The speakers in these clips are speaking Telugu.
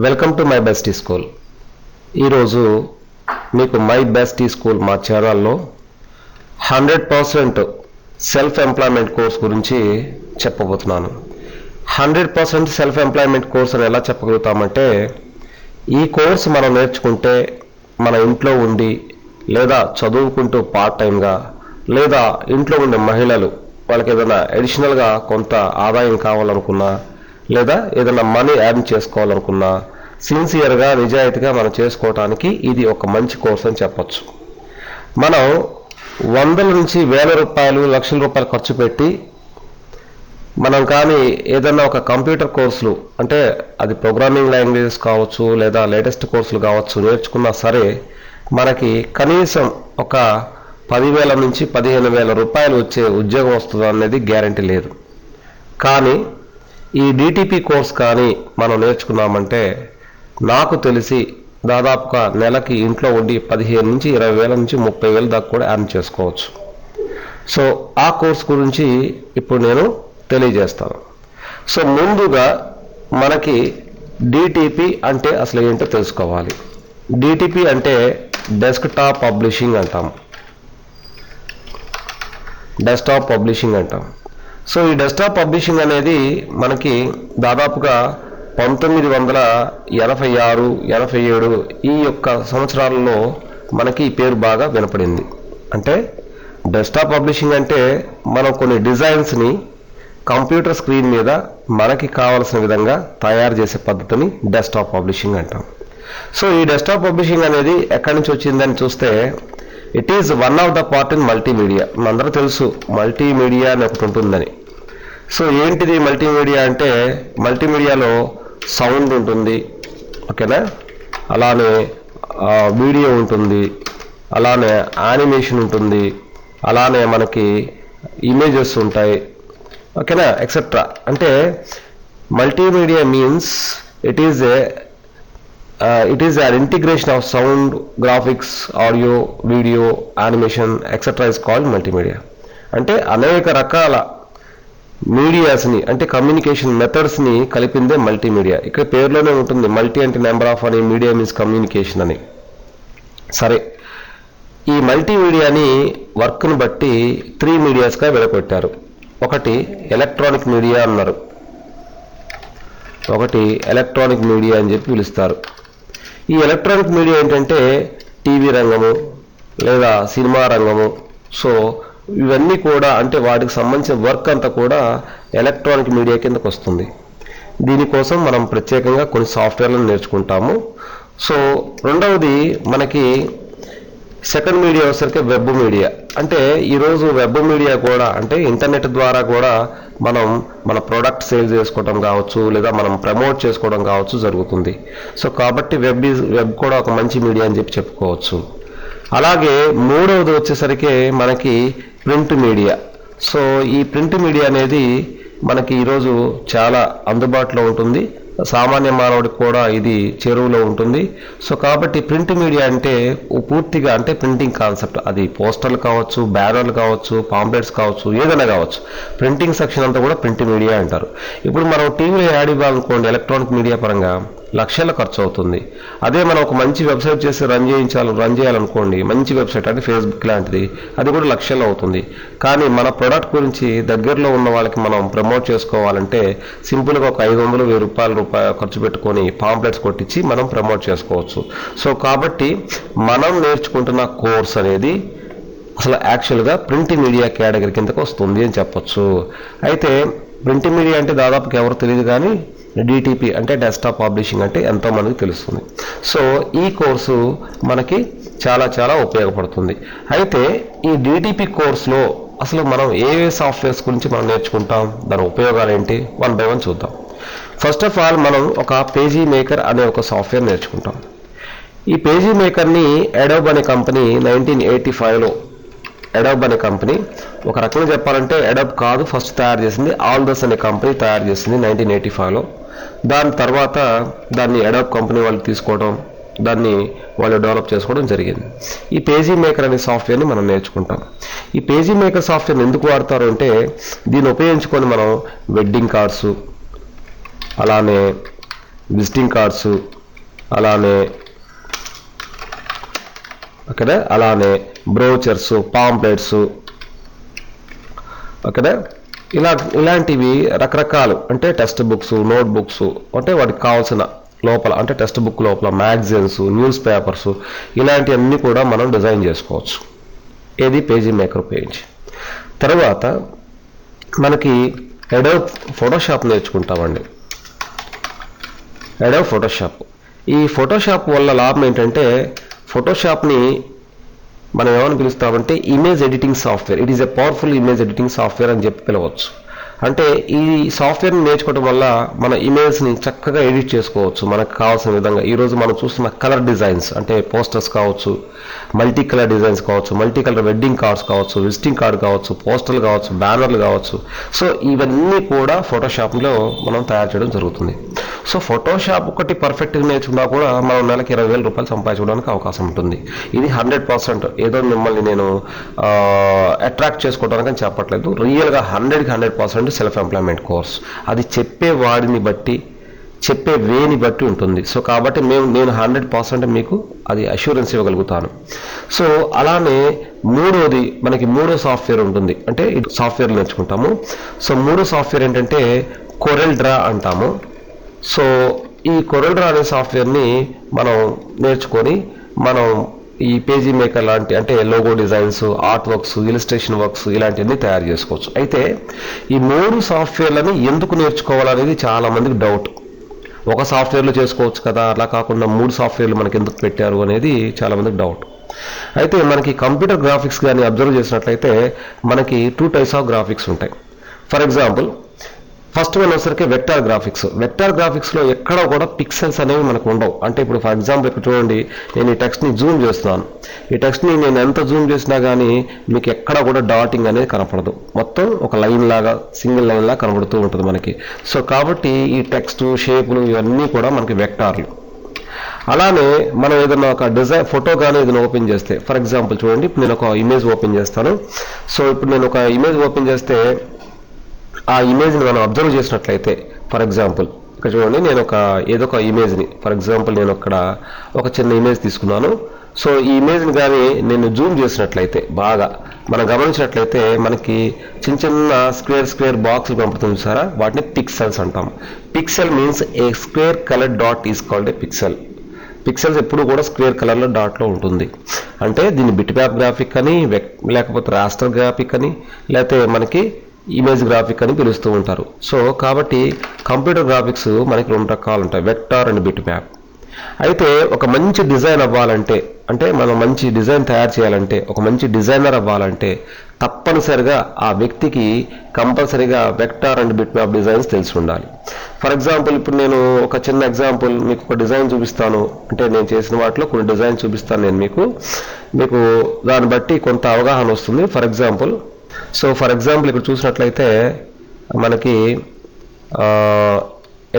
Welcome to my best school ఈరోజు మీకు మై బెస్ట్ స్కూల్ మా ఛానల్లో hundred percent self employment course గురించి చెప్పబోతున్నాను. Hundred percent self employment course అని ఎలా చెప్పగలుగుతామంటే ఈ కోర్స్ మనం నేర్చుకుంటే మన ఇంట్లో ఉండి లేదా చదువుకుంటూ పార్ట్ టైంగా లేదా ఇంట్లో ఉండే మహిళలు వాళ్ళకి ఏదైనా అడిషనల్గా కొంత ఆదాయం కావాలనుకున్నా లేదా ఏదైనా మనీ యాడ్ చేసుకోవాలనుకున్నా సిన్సియర్గా నిజాయితీగా మనం చేసుకోవటానికి ఇది ఒక మంచి కోర్స్ అని చెప్పచ్చు. మనం వందల నుంచి వేల రూపాయలు లక్షల రూపాయలు ఖర్చు పెట్టి మనం కానీ ఏదైనా ఒక కంప్యూటర్ కోర్సులు అంటే అది ప్రోగ్రామింగ్ లాంగ్వేజెస్ కావచ్చు లేదా లేటెస్ట్ కోర్సులు కావచ్చు నేర్చుకున్నా సరే మనకి కనీసం ఒక పదివేల నుంచి పదిహేను వేల రూపాయలు వచ్చే ఉద్యోగం వస్తుంది అనేది గ్యారంటీ లేదు. కానీ ఈ డిటిపి కోర్స్ కానీ మనం నేర్చుకున్నామంటే నాకు తెలిసి దాదాపుగా నెలకి ఇంట్లో ఉండి పదిహేను నుంచి ఇరవై వేల నుంచి ముప్పై వేల దాకా కూడా ఎర్న్ చేసుకోవచ్చు. సో ఆ కోర్స్ గురించి ఇప్పుడు నేను తెలియజేస్తాను. సో ముందుగా మనకి డిటిపి అంటే అసలు ఏంటో తెలుసుకోవాలి. డిటిపి అంటే డెస్క్టాప్ పబ్లిషింగ్ అంటాం డెస్క్టాప్ పబ్లిషింగ్ అంటాం సో ఈ డెస్క్టాప్ పబ్లిషింగ్ అనేది మనకి దాదాపుగా పంతొమ్మిది వందల ఎనభై ఆరు ఎనభై ఏడు ఈ యొక్క సంవత్సరాలలో మనకి ఈ పేరు బాగా వినపడింది. అంటే డెస్క్టాప్ పబ్లిషింగ్ అంటే మనం కొన్ని డిజైన్స్ని కంప్యూటర్ స్క్రీన్ మీద మనకి కావలసిన విధంగా తయారు చేసే పద్ధతిని డెస్క్టాప్ పబ్లిషింగ్ అంటాం. సో ఈ డెస్క్టాప్ పబ్లిషింగ్ అనేది ఎక్కడి నుంచి వచ్చిందని చూస్తే it is one of the part in multimedia మనందరూ తెలుసు మల్టీమీడియా అని ఒకటి ఉంటుందని. సో ఏంటిది మల్టీమీడియా అంటే మల్టీమీడియాలో సౌండ్ ఉంటుంది ఓకేనా? అలానే వీడియో ఉంటుంది అలానే యానిమేషన్ ఉంటుంది అలానే మనకి ఇమేజెస్ ఉంటాయి ఓకేనా? ఎక్సెట్రా అంటే multimedia means it is a it is an integration of sound graphics audio video animation etcetera is called multimedia అంటే అనేక రకాల మీడియాస్ని అంటే కమ్యూనికేషన్ మెథడ్స్ని కలిపిందే మల్టీమీడియా ఇక్కడ పేరులోనే ఉంటుంది మల్టీ అంటే నెంబర్ ఆఫ్ అని మీడియా మీన్స్ కమ్యూనికేషన్ అని. సరే. ఈ మల్టీమీడియాని వర్క్ను బట్టి త్రీ మీడియాస్గా విడగొట్టారు. ఒకటి ఎలక్ట్రానిక్ మీడియా అన్నారు. ఒకటి ఎలక్ట్రానిక్ మీడియా అని చెప్పి పిలుస్తారు. ఈ ఎలక్ట్రానిక్ మీడియా ఏంటంటే టీవీ రంగము లేదా సినిమా రంగము. సో ఇవన్నీ కూడా అంటే వాటికి సంబంధించిన వర్క్ అంతా కూడా ఎలక్ట్రానిక్ మీడియా కిందకు వస్తుంది. దీనికోసం మనం ప్రత్యేకంగా కొన్ని సాఫ్ట్వేర్లను నేర్చుకుంటాము. సో రెండవది మనకి సెకండ్ మీడియా వచ్చేసరికి వెబ్ మీడియా అంటే ఈరోజు వెబ్ మీడియా కూడా అంటే ఇంటర్నెట్ ద్వారా కూడా మనం మన ప్రోడక్ట్ సేల్ చేసుకోవడం కావచ్చు లేదా మనం ప్రమోట్ చేసుకోవడం కావచ్చు జరుగుతుంది. సో కాబట్టి వెబ్ ఈజ్ వెబ్ కూడా ఒక మంచి మీడియా అని చెప్పి చెప్పుకోవచ్చు. అలాగే మూడవది వచ్చేసరికి మనకి ప్రింట్ మీడియా సో ఈ ప్రింట్ మీడియా అనేది మనకి ఈరోజు చాలా అందుబాటులో ఉంటుంది. సామాన్య మానవుడికి కూడా ఇది చెరువులో ఉంటుంది. సో కాబట్టి ప్రింట్ మీడియా అంటే పూర్తిగా అంటే ప్రింటింగ్ కాన్సెప్ట్. అది పోస్టర్లు కావచ్చు బ్యానర్లు కావచ్చు పాంప్లెట్స్ కావచ్చు ఏదైనా కావచ్చు. ప్రింటింగ్ సెక్షన్ అంతా కూడా ప్రింట్ మీడియా అంటారు. ఇప్పుడు మనం టీవీలో యాడ్ ఇవ్వాలనుకోండి ఎలక్ట్రానిక్ మీడియా పరంగా లక్షల ఖర్చు అవుతుంది అదే మనం ఒక మంచి వెబ్సైట్ చేసి రన్ చేయించాలి రన్ చేయాలనుకోండి మంచి వెబ్సైట్ అంటే ఫేస్బుక్ లాంటిది అది కూడా లక్షల్లో అవుతుంది. కానీ మన ప్రోడక్ట్ గురించి దగ్గరలో ఉన్న వాళ్ళకి మనం ప్రమోట్ చేసుకోవాలంటే సింపుల్గా ఒక ఐదు వందలు వెయ్యి రూపాయల రూపాయలు ఖర్చు పెట్టుకొని పాంప్లెట్స్ కొట్టించి మనం ప్రమోట్ చేసుకోవచ్చు. సో కాబట్టి మనం నేర్చుకుంటున్న కోర్స్ అనేది అసలు యాక్చువల్గా ప్రింట్ మీడియా కేటగిరీ కిందకు వస్తుంది అని చెప్పొచ్చు. అయితే ప్రింట్ మీడియా అంటే దాదాపుకి ఎవరు తెలియదు కానీ డిటిపి అంటే డెస్క్టాప్ పబ్లిషింగ్ అంటే ఎంతో మనకు తెలుస్తుంది. సో ఈ కోర్సు మనకి చాలా చాలా ఉపయోగపడుతుంది. అయితే ఈ డిటిపి కోర్సులో అసలు మనం ఏ ఏ సాఫ్ట్వేర్స్ గురించి మనం నేర్చుకుంటాం? దాని ఉపయోగాలు ఏంటి? వన్ బై వన్ చూద్దాం. ఫస్ట్ ఆఫ్ ఆల్ మనం ఒక పేజీ మేకర్ అనే ఒక సాఫ్ట్వేర్ నేర్చుకుంటాం. ఈ పేజీ మేకర్ని ఎడోబ్ అనే కంపెనీ నైన్టీన్ ఎయిటీ ఫైవ్లో ఎడోబ్ అనే కంపెనీ ఒక రకంగా చెప్పాలంటే ఎడోబ్ కాదు ఫస్ట్ తయారు చేసింది ఆల్దస్ అనే కంపెనీ తయారు చేసింది నైన్టీన్ ఎయిటీ ఫైవ్లో దాని తర్వాత దాన్ని ఎడోబ్ కంపెనీ వాళ్ళు తీసుకోవడం దాన్ని వాళ్ళు డెవలప్ చేసుకోవడం జరిగింది. ఈ పేజీ మేకర్ అనే సాఫ్ట్వేర్ని మనం నేర్చుకుంటాం. ఈ పేజీ మేకర్ సాఫ్ట్వేర్ని ఎందుకు వాడతారు అంటే దీన్ని ఉపయోగించుకొని మనం వెడ్డింగ్ కార్డ్స్ అలానే విజిటింగ్ కార్డ్స్ అలానే ఓకేనా? అలానే బ్రోచర్స్ పాంప్లెట్స్ ఓకేనా? ఇలా ఇలాంటివి రకరకాలు. అంటే టెక్స్ట్ బుక్స్ నోట్ బుక్స్ అంటే వాటికి కావాల్సిన లోపల అంటే టెక్స్ట్ బుక్ లోపల మ్యాగజైన్స్ న్యూస్ పేపర్స్ ఇలాంటివన్నీ కూడా మనం డిజైన్ చేసుకోవచ్చు. ఏది పేజీ మేకర్ పేజ్. తర్వాత మనకి ఎడో ఫోటోషాప్ నేర్చుకుంటామండి. ఎడో ఫోటోషాప్ ఈ ఫోటోషాప్ వల్ల లాభం ఏంటంటే ఫోటోషాప్ని మనం ఏమని పిలుస్తామంటే image editing software it is a powerful image editing software అని చెప్పి పిలవచ్చు. అంటే ఈ సాఫ్ట్వేర్ని నేర్చుకోవడం వల్ల మన ఇమేజ్ని చక్కగా ఎడిట్ చేసుకోవచ్చు. మనకు కావాల్సిన విధంగా. ఈరోజు మనం చూస్తున్న కలర్ డిజైన్స్ అంటే పోస్టర్స్ కావచ్చు మల్టీ కలర్ డిజైన్స్ కావచ్చు మల్టీ కలర్ వెడ్డింగ్ కార్డ్స్ కావచ్చు విజిటింగ్ కార్డ్ కావచ్చు పోస్టర్లు కావచ్చు బ్యానర్లు కావచ్చు. సో ఇవన్నీ కూడా ఫోటోషాప్లో మనం తయారు చేయడం జరుగుతుంది. సో ఫోటోషాప్ ఒకటి పర్ఫెక్ట్గా నేర్చుకున్నా కూడా మనం నెలకి ఇరవై వేల రూపాయలు సంపాదించుకోవడానికి అవకాశం ఉంటుంది. ఇది హండ్రెడ్ పర్సెంట్ ఏదో మిమ్మల్ని నేను అట్రాక్ట్ చేసుకోవడానికి అని చెప్పట్లేదు. రియల్గా హండ్రెడ్కి hundred percent self employment course అది చెప్పే వాడిని బట్టి చెప్పే వేని బట్టి ఉంటుంది. సో కాబట్టి మేము నేను హండ్రెడ్ పర్సెంట్ మీకు అది అష్యూరెన్స్ ఇవ్వగలుగుతాను. సో అలానే మూడోది మనకి మూడో సాఫ్ట్వేర్ ఉంటుంది. అంటే ఇది సాఫ్ట్వేర్ నేర్చుకుంటాము. సో మూడో సాఫ్ట్వేర్ ఏంటంటే కొరెల్ డ్రా అంటాము. సో ఈ కొరల్ డ్రా అనే సాఫ్ట్వేర్ని మనం నేర్చుకొని మనం ఈ పేజీ మేకర్ లాంటి అంటే logo designs art works illustration works ఇలాంటివన్నీ తయారు చేసుకోవచ్చు. అయితే ఈ మూడు సాఫ్ట్వేర్లని ఎందుకు నేర్చుకోవాలనేది చాలా మందికి డౌట్. ఒక సాఫ్ట్వేర్లో చేసుకోవచ్చు కదా అలా కాకుండా మూడు సాఫ్ట్వేర్లు మనకి ఎందుకు పెట్టారు అనేది చాలా మందికి డౌట్. అయితే మనకి కంప్యూటర్ గ్రాఫిక్స్ కానీ అబ్జర్వ్ చేసినట్లయితే మనకి టూ టైప్స్ ఆఫ్ గ్రాఫిక్స్ ఉంటాయి. ఫర్ ఎగ్జాంపుల్ ఫస్ట్ వన్ వచ్చరికి వెక్టార్ గ్రాఫిక్స్ వెక్టార్ గ్రాఫిక్స్లో ఎక్కడ కూడా పిక్సెల్స్ అనేవి మనకు ఉండవు. అంటే ఇప్పుడు ఫర్ ఎగ్జాంపుల్ ఇక్కడ చూడండి నేను ఈ టెక్స్ట్ని జూమ్ చేస్తున్నాను. ఈ టెక్స్ట్ని నేను ఎంత జూమ్ చేసినా కానీ మీకు ఎక్కడ కూడా డాటింగ్ అనేది కనపడదు. మొత్తం ఒక లైన్ లాగా సింగిల్ లైన్ లాగా కనబడుతూ ఉంటుంది మనకి. సో కాబట్టి ఈ టెక్స్ట్ షేపులు ఇవన్నీ కూడా మనకి వెక్టార్లు అలానే మనం ఏదైనా ఒక డిజైన్ ఫోటో కానీ ఏదైనా ఓపెన్ చేస్తే ఫర్ ఎగ్జాంపుల్ చూడండి ఇప్పుడు నేను ఒక ఇమేజ్ ఓపెన్ చేస్తాను. సో ఇప్పుడు నేను ఒక ఇమేజ్ ఓపెన్ చేస్తే ఆ ఇమేజ్ని మనం అబ్జర్వ్ చేసినట్లయితే ఫర్ ఎగ్జాంపుల్ ఇక్కడ చూడండి నేను ఒక ఏదో ఒక ఇమేజ్ని ఫర్ ఎగ్జాంపుల్ నేను అక్కడ ఒక చిన్న ఇమేజ్ తీసుకున్నాను. సో ఈ ఇమేజ్ని కానీ నేను జూమ్ చేసినట్లయితే బాగా మనం గమనించినట్లయితే మనకి చిన్న చిన్న స్క్వేర్ స్క్వేర్ బాక్స్ కనపడుతుంది సారా వాటిని పిక్సెల్స్ అంటాం. Pixel means a square colour dot is called a pixel pixels ఎప్పుడు కూడా స్క్వేర్ కలర్లో డాట్లో ఉంటుంది. అంటే దీన్ని బిట్ మ్యాప్ గ్రాఫిక్ అని వెక్- లేకపోతే రాస్టర్ గ్రాఫిక్ అని లేకపోతే మనకి ఇమేజ్ గ్రాఫిక్ అని పిలుస్తూ ఉంటారు. సో కాబట్టి కంప్యూటర్ గ్రాఫిక్స్ మనకి రెండు రకాలు ఉంటాయి. వెక్టార్ అండ్ బిట్ మ్యాప్ అయితే ఒక మంచి డిజైన్ అవ్వాలంటే అంటే మనం మంచి డిజైన్ తయారు చేయాలంటే ఒక మంచి డిజైనర్ అవ్వాలంటే తప్పనిసరిగా ఆ వ్యక్తికి కంపల్సరీగా vector and bitmap designs తెలిసి ఉండాలి. ఫర్ ఎగ్జాంపుల్ ఇప్పుడు నేను ఒక చిన్న ఎగ్జాంపుల్ మీకు ఒక డిజైన్ చూపిస్తాను. అంటే నేను చేసిన వాటిలో కొన్ని డిజైన్ చూపిస్తాను నేను మీకు. మీకు దాన్ని బట్టి కొంత అవగాహన వస్తుంది. For example so for example ఇక్కడ చూసినట్లయితే మనకి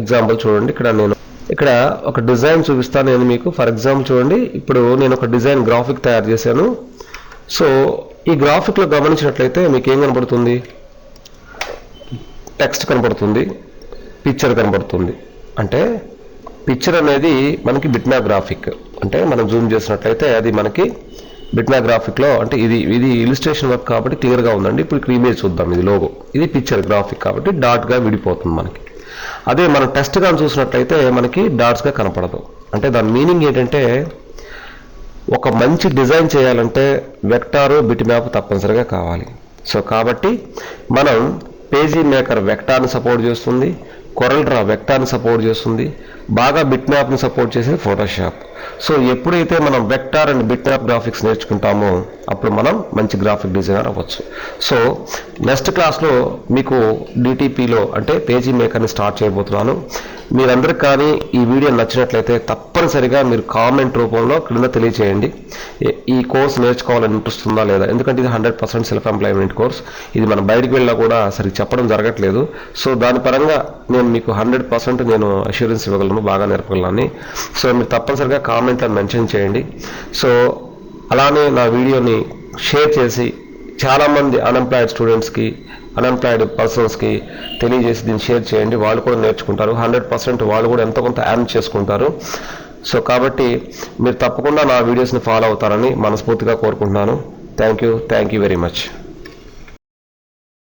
ఎగ్జాంపుల్ చూడండి. ఇక్కడ నేను ఇక్కడ ఒక డిజైన్ చూపిస్తాను నేను మీకు ఫర్ ఎగ్జాంపుల్ చూడండి. ఇప్పుడు నేను ఒక డిజైన్ గ్రాఫిక్ తయారు చేశాను. సో ఈ గ్రాఫిక్లో గమనించినట్లయితే మీకు ఏం కనబడుతుంది? టెక్స్ట్ కనబడుతుంది. పిక్చర్ కనబడుతుంది. అంటే పిక్చర్ అనేది మనకి బిట్నా గ్రాఫిక్ అంటే మనం జూమ్ చేసినట్లయితే అది మనకి బిట్నా గ్రాఫిక్లో అంటే ఇది ఇది ఇలిస్ట్రేషన్ వర్క్ కాబట్టి క్లియర్గా ఉందండి. ఇప్పుడు ఇక్కడ ఇమేజ్ చూద్దాం ఇది లోగో ఇది పిక్చర్ గ్రాఫిక్ కాబట్టి డాట్గా విడిపోతుంది మనకి. అదే మనం టెస్ట్గా చూసినట్లయితే మనకి డాట్స్గా కనపడదు. అంటే దాని మీనింగ్ ఏంటంటే ఒక మంచి డిజైన్ చేయాలంటే వెక్టారు బిట్ మ్యాప్ తప్పనిసరిగా కావాలి. సో కాబట్టి మనం పేజీ మేకర్ వెక్టార్ని సపోర్ట్ చేస్తుంది. కొరల్ డ్రా వెక్టార్ని సపోర్ట్ చేస్తుంది. బాగా బిట్ మ్యాప్ని సపోర్ట్ చేసేది ఫోటోషాప్ సో ఎప్పుడైతే మనం vector and bitmap graphics నేర్చుకుంటామో అప్పుడు మనం మంచి గ్రాఫిక్ డిజైనర్ అవ్వచ్చు. సో నెక్స్ట్ క్లాస్లో మీకు డిటిపిలో అంటే పేజీ మేకర్ని స్టార్ట్ చేయబోతున్నాను. మీరందరికి కానీ ఈ వీడియో నచ్చినట్లయితే తప్పనిసరిగా మీరు కామెంట్ రూపంలో క్రింద తెలియచేయండి. ఈ కోర్స్ నేర్చుకోవాలని ఇంట్రెస్ట్ ఉందా లేదా? ఎందుకంటే ఇది hundred percent self employment course. ఇది మనం బయటికి వెళ్ళినా కూడా సరిగ్గా చెప్పడం జరగట్లేదు. సో దాని పరంగా నేను నేను మీకు హండ్రెడ్ పర్సెంట్ నేను అష్యూరెన్స్ ఇవ్వగలను బాగా నేర్పగలను సో మీరు తప్పనిసరిగా కామెంట్లో మెన్షన్ చేయండి. సో అలానే నా వీడియోని షేర్ చేసి చాలామంది అన్ఎంప్లాయిడ్ స్టూడెంట్స్కి అన్ఎంప్లాయిడ్ పర్సన్స్కి తెలియజేసి దీన్ని షేర్ చేయండి. వాళ్ళు కూడా నేర్చుకుంటారు. హండ్రెడ్ పర్సెంట్ వాళ్ళు కూడా ఎంతో కొంత యాన్ చేసుకుంటారు. సో కాబట్టి మీరు తప్పకుండా నా వీడియోస్ని ఫాలో అవుతారని మనస్ఫూర్తిగా కోరుకుంటున్నాను. Thank you thank you very much